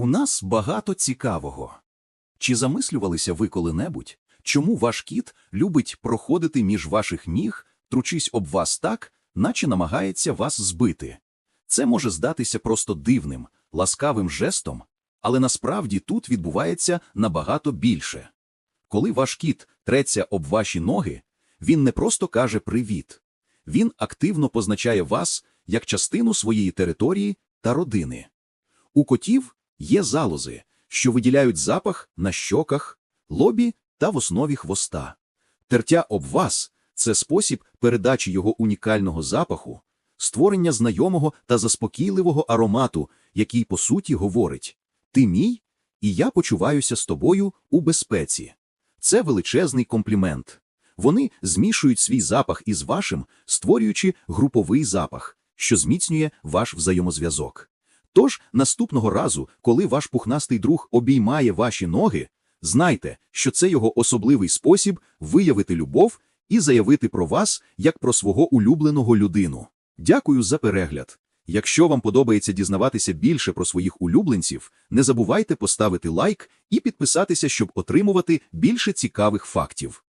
У нас багато цікавого. Чи замислювалися ви коли-небудь, чому ваш кіт любить проходити між ваших ніг, тручись об вас так, наче намагається вас збити? Це може здатися просто дивним, ласкавим жестом, але насправді тут відбувається набагато більше. Коли ваш кіт треться об ваші ноги, він не просто каже «привіт». Він активно позначає вас як частину своєї території та родини. У котів є залози, що виділяють запах на щоках, лобі та в основі хвоста. Тертя об вас – це спосіб передачі його унікального запаху, створення знайомого та заспокійливого аромату, який, по суті, говорить «Ти мій, і я почуваюся з тобою у безпеці». Це величезний комплімент. Вони змішують свій запах із вашим, створюючи груповий запах, що зміцнює ваш взаємозв'язок. Тож, наступного разу, коли ваш пухнастий друг обіймає ваші ноги, знайте, що це його особливий спосіб виявити любов і заявити про вас як про свого улюбленого людину. Дякую за перегляд. Якщо вам подобається дізнаватися більше про своїх улюбленців, не забувайте поставити лайк і підписатися, щоб отримувати більше цікавих фактів.